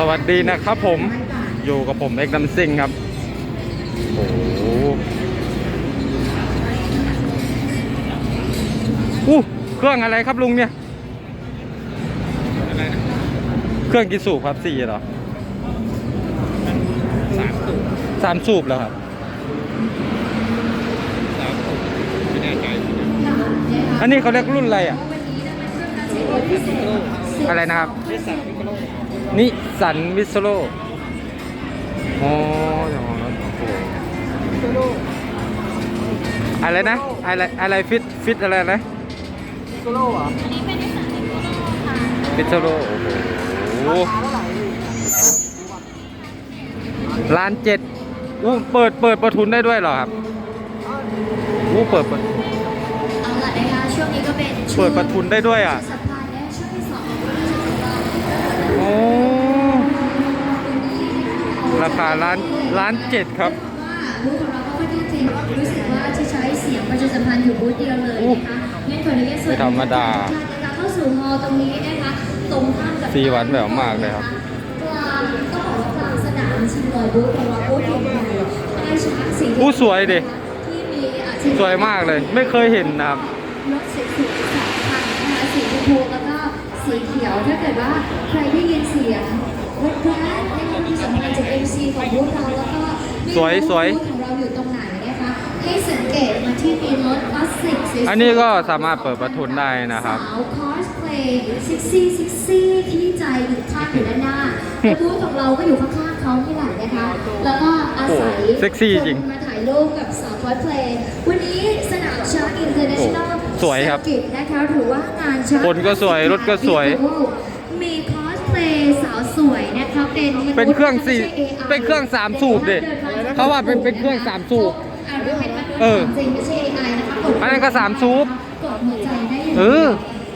สวัสดีนะครับผมอยู่กับผมเอกดัมซิงครับ โอ้โหอู้เครื่องอะไรครับลุงเนี่ยอะไรนะเครื่องกี่สูบครับสี่เหรอสามสูบสามสูบแล้วครับสามสูบไม่แน่ใจอันนี้เขาเรียกรุ่นอะไรอะ อะไรนะครับนิสสันพิกโล นิสันมิสโลอ๋ออย่างนั้นโอ้โหอะไรนะ อะไร อะไรฟิต ฟิตอะไรนะพิโลเหรอมิสโลโอ้โหล้านเจ็ดอู้เปิด เปิดประทุนได้ด้วยเหรอครับอู้เปิดเปิด เอาล่ะนะคะช่วงนี้ก็เป็นช่วงเปิดประทุนได้ด้วยอะ สัปดาห์และช่วงที่สองของเราโอ้ ราคาล้านล้านเจ็ดครับว่าบูธของเราก็ค่อนข้างจริงรู้สึกว่าจะใช้เสียงประชาสัมพันธ์อยู่บูธเดียวเลยนะคะงั้นขออนุญาตสวัสดีไม่ธรรมดาทุกท่นนะคะเข้าสู่ฮอลล์ตรงนี้นะคะตรงข้ามกับสีหวานแหววมากเลยครับกลางก็บอกว่ากลางสนามชิงลอยบูธของเราบูธใหญ่ๆได้ช้างสีแดงอู้สวยดิที่มีอะชิงสวยมากเลย ไม่เคยเห็นนะครับรถสีสีสามคันนะคะสีชมพูแล้วก็สีเขียวถ้าเกิดว่าใครได้ยินเสียง รถแกร็บนะคะที่สำคัญจาก MC ของบูธเราแล้วก็ไม่รู้สวยสวยบูธของเราอยู่ตรงไหนนะคะให้สังเกตมาที่มีรถคลาสสิกสวยๆอันนี้ก็สามารถเปิดประทุนได้นะครับ สาวคอสเพลย์ซิกซี่ซิกซี่ที่ใจอยู่ข้างอยู่ด้านหน้าแล้วบูธของเราก็อยู่ข้างๆเขาที่ไหนนะคะ แล้วก็อาศัยโอ้เซ็กซี่จริงคนมาถ่ายรูปกับสาวคอสเพลย์วันนี้สนามช้างอินเตอร์เนชั่นแนลสวยครับกิจนะคะถือว่างานช้างคนก็สวยรถก็สวย มีคอสเพลย์สาวสวย นะคะเป็นมนุษย์เป็นเครื่องสี่ไม่ใช่ AI เป็นเครื่องสามสูบดิเขาว่าเป็นเป็นเครื่องสามสูบอ่าเป็นมนุษย์เออจริงไม่ใช่ AI นะคะกดอันนั้นก็สามสูบกดหัวใจได้เลยเออ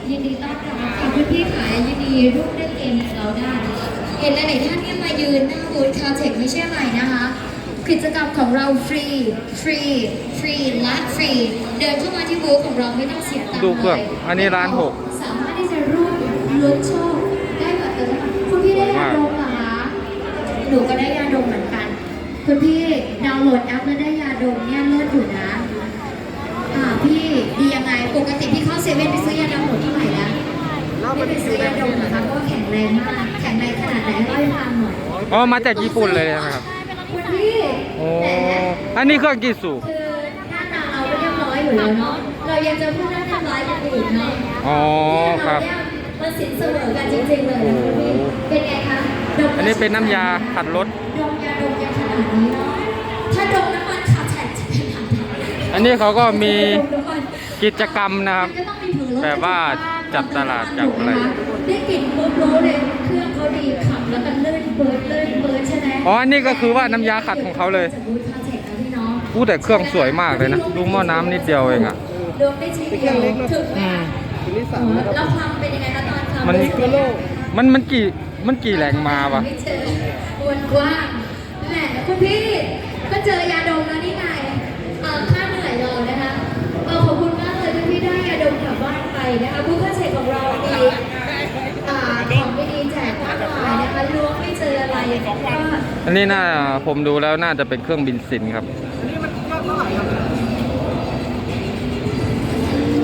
ยินดีต้อนรับค่ะคุณพี่ขายยินดีร่วมเล่นเกมกับเราได้ เห็นหลายๆท่านเนี่ยมายืนหน้าบูธคาเทคไม่ใช่อะไรนะคะกิจกรรมของเราฟรี ฟรี ฟรีและฟรี เดินเข้ามาที่บูธของเราไม่ต้องเสียตังค์ดูเครื่องลยอันนี้ร้านหกสามารถที่จะร่วมลุ้นโชคได้แบบเติมน้ำมันคุณพี่ได้ยาดมเหรอคะห นูก็ได้ยาดมเหมือนกันคุณพี่ดาวน์โหลดแอปแล้วได้ยาดมเนี่ยเลิศอยู่นะอ่าพี่ดียังไงปกติพี่เข้าเซเว่นไปซื้อยาดมหมดเท่าไหร่แล้วไม่ไปซื้อยาดมนะคะก็แข็งแรงมากแข็งแรงขนาดไหนเล่าให้ฟังหน่อยอ๋อมาจากญี่ปุ่นเลยใช่ไหมครับ คุณพี่โอ้แต่อันนี้เครื่องกี่สูบคือหน้าตาเราก็เรียบร้อยอยู่แล้วเนาะ เรายังจะพูดเรื่องเรียบร้อยกันอีกเนาะอ๋อ ครับ เนี่ยมันสินเสมอกันจริงๆเลยนะคุณพี่เป็นไงคะดม อันนี้เป็นน้ำยาขัดรถ ดมยาดมยาขนาดนี้เนาะถ้าดมน้ำมันขาแฉกจะเป็นขนาดไหนอันนี้เขาก็มีดมน้ำมันกิจกรรมนะครับ มันก็ต้องมีถือรถแบบว่าจับตลาดจับอะไร ได้กลิ่นปุ๊บรู้เลยเครื่องเขาดีขับแล้วก็ลื่นเบิร์ดลื่นเบิร์ดใช่ไหมอ๋ออันนี้ก็คือว่าน้ำยาขัดของเขาเลยจากบูธคาเทคนะพี่น้อง อู้แต่เครื่องสวยมากเลยนะดูหม้อน้ำนิดเดียวเองอะดมได้ทีเดียวถึงไหมอืมคือนิสสันอ๋อนะครับ แล้วความเป็นยังไงคะตอนความมัน รู้สึกยังไงมันมันกี่ มันกี่แรงมาปะไม่เจอวนกว้างแหมคุณพี่ก็เจอยาดมแล้วนี่ไงเอ่อค่าเหนื่อยเรานะคะเออขอบคุณมากเลยที่พี่ได้ยาดมกลับบ้านไปนะคะผู้ค้าเสกของเรามีอ่าของดีๆแจกมากมายนะคะล้วงไม่เจออะไรก็อันนี้น่าผมดูแล้วน่าจะเป็นเครื่องบินซินครับ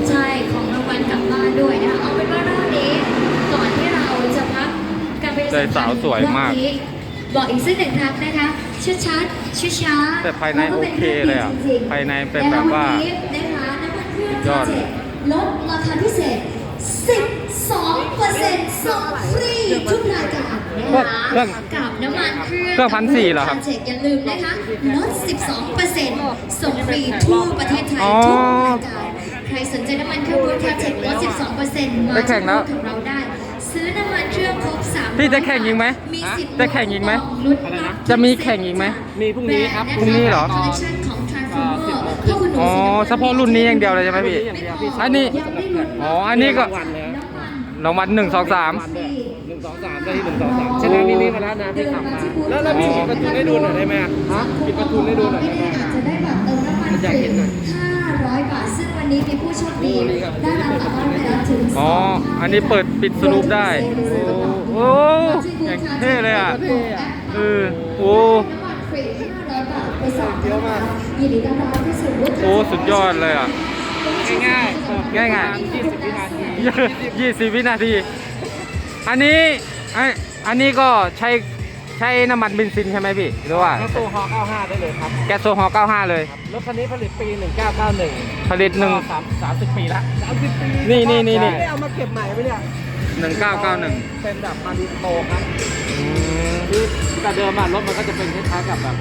ใช่ของรางวัลกลับบ้านด้วยนะคะเอาเป็นว่ารอบนี้ก่อนที่เราจะพักการไป ใจ สาวสวยมากรอบนี้บอกอีกสักหนึ่งครั้งนะคะชัดๆช้าๆแต่ภายในโอเคเลยอะจริงๆภายในเป็นแบบว่าะคะนนี้นะคะน้ำมันเครื่องยอดเจ็ลดราคาพิเศษ 12เปอร์เซ็นต์ส่งฟรีทุกรายการนะคะเครื่องกับน้ำมันเครื่องเครื่องพันสี่เหรอครับเจ็อย่าลืมนะคะลด 12เปอร์เซ็นต์ส่งฟรีทั่วประเทศไทยอ๋อทุกรายการใครสนใจน้ำมันเครื่องบูธคาเจ็ลด 12เปอร์เซ็นต์มาไปแข่งแล้วที่บูธของเราได้ ซื้อน้ำมันเครื่องครบ3 พี่จะแข่งอีกไหม มีสิทธิ์จะแข่งอีกไหมลุ้นรับจะมีแข่งอีกไหม มีพรุ่งนี้ครับพรุ่งนี้เหรอ คอลเลคชันของ Transformer ถ้าคุณหนูอ๋อซื้น้ำมันเฉพาะรุ่นนี้อย่างเดียวเลยใช่ไหมพี่อย่างเดียวพี่อันนี้ ยังได้ลุ้นอ๋อ อันนี้ก็วันเลยรางวัลหนึ่งสองสาม หนึ่งสองสามได้ที่หนึ่งสองสามชนะมินิมาแล้วนะพี่ขับมาแล้วเรามีปิดประตูให้ดูหน่อยได้ไหมอะฮะปิดประตูให้ดูหน่อยได้ไหมอาจจะได้แบบเติมน้ำมันฟอยากรีเห็นหน่อย500 ผู้โชคดีได้รับกลับบ้านไปแล้วถึงอ๋อ อันนี้เปิดปิดสรุปได้ โอ้โหอย่างเท่เลยอะเออโอ้โอ้สุดยอดเลยอะ ง่ายๆเปิดง่ายๆประมณ20วินาทียี่สิบวินาที อันนี้อันอันนี้ก็ใช้ ใช้น้ำมันเบนซินใช่ไหมพี่หรือว่าก็ตัวฮอ95 ได้เลยครับแก๊สโซฮอล์95 เลย รถคันนี้ผลิตปี 1991ผลิตหนึ่งก็สามสามสิบปีละ30ปีนี่นี่นี่นี่ได้เอามาเก็บใหม่ไหมเนี่ย1991เป็นแบบมาริโตครับคือแต่เดิมอะรถมันก็จะเป็นคล้ายๆกับแบบ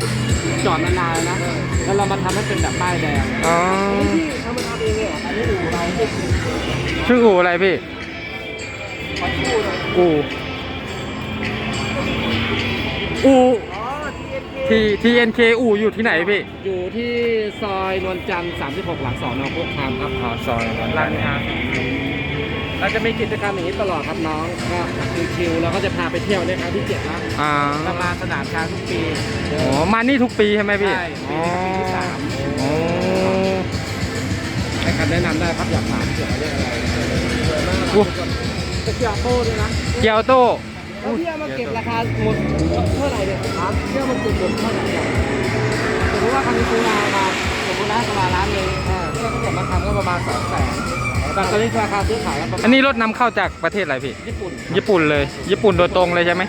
จอดนานๆนะ แล้วเรามาทำให้เป็นแบบป้ายแดงอ๋ออันนี้พี่เอามาทำเองเลยเหรออันนี้อู่เราที่ชื่ออู่อะไรพี่ ขอชูหน่อยอู่ อู่อ๋อ TNK ที่ TNK อู่อยู่ที่ไหนพี่อยู่ที่ซอยนวลจันทร์36 หลังสอนอโคกคามครับอ๋อซอยร้านค้าเราจะมีกิจกรรมอย่างนี้ตลอดครับน้องก็ชิวๆเราก็จะพาไปเที่ยวในครั้งที่เจ็ดแล้วอ่าเรามาสนามช้างทุกปี อ๋อมานี่ทุกปีใช่ไหมพี่ใช่ปีอ๋อนี้ปีที่สาม อ๋อให้คำแนะนำได้ครับอยากถามเกี่ยวกับเรื่องอะไรสวยมากอู้จะเกี่ยวโต้ด้วยนะ เกียวโต้ แล้วพี่เอามาเก็บราคาหมดเท่าไหร่เนี่ยครับพี่อมาเก็บหมดเท่าไหร่เนี่ยสมมติว่าคันนี้ซื้อมามาสมมตินะประมาณล้านหนึงอ่าพี่เอามาเก็บมาทำก็ประมาณสองแสนแต่ตอนนี้ราคาซื้อขายกันประมาณอันนี้รถนำเข้าจากประเทศอะไรพี่ ญี่ปุ่นญี่ปุ่นเลย ญี่ปุ่นโดยตรงเลยใช่ไหม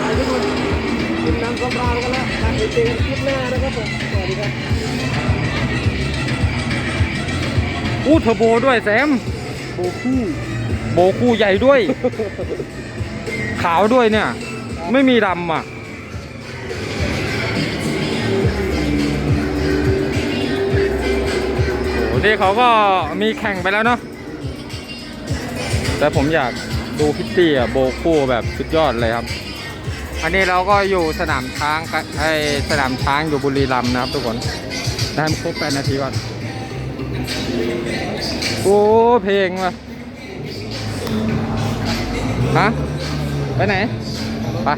ไปทุกคนนน้ำกำรากันแล้วไปเจอกันคลิปหน้านะครับผมสวัสดีครับ อู้เทอร์โบด้วยแซม โบคู่โบคู่ใหญ่ด้วย ขาวด้วยเนี่ย ไม่มีดำอะ โอ้โหนี่เขาก็มีแข่งไปแล้วเนาะ แต่ผมอยากดูพิตตี้อะ โบคู่แบบสุดยอดเลยครับ อันนี้เราก็อยู่สนามช้างกับไอสนามช้างอยู่บุรีรัมย์นะครับทุกคนได้มาครบแปดนาทีก่อน โอ้เพลงว่ะฮะไปไหน ไป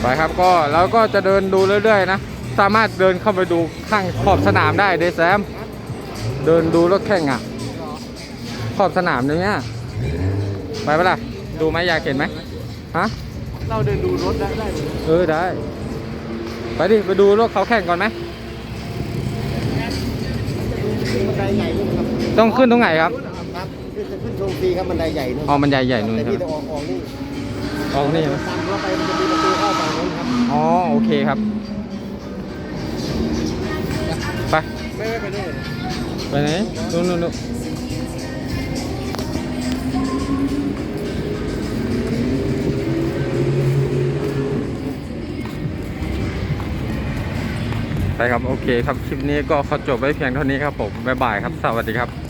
ไปครับก็เราก็จะเดินดูเรื่อยๆนะ สามารถเดินเข้าไปดูข้างขอบสนามได้เดยแซม เดินดูรถแข่งอะ ขอบสนามตรงเนี้ยไปปะล่ะ ดูไหมอยากเห็นไหมฮะ เราเดินดูรถได้ได้ไหมเออได้ ไปดิ ไปดูรถเขาแข่งก่อนไหม บันไดใหญ่ด้วยครับต้องขึ้นตรงไหนครับ ครับขึ้นจะขึ้นชมฟรีครับบันไดใหญ่นู่นอ๋อ มันใหญ่ใหญ่ๆนู่นแต่ใช่พี่ไหมจะออกออกนี่ออกนี่ไหมตามเข้าไปมันจะมีประตูเข้าฝั่งนู้นครับอ๋อ โอเคครับ ไป ไม่ไม่ไปด้วยไปไหนนู่นนู่นนู่น ไปครับ โอเคครับ คลิปนี้ก็ขอจบไว้เพียงเท่านี้ครับผม บ๊ายบายครับ สวัสดีครับ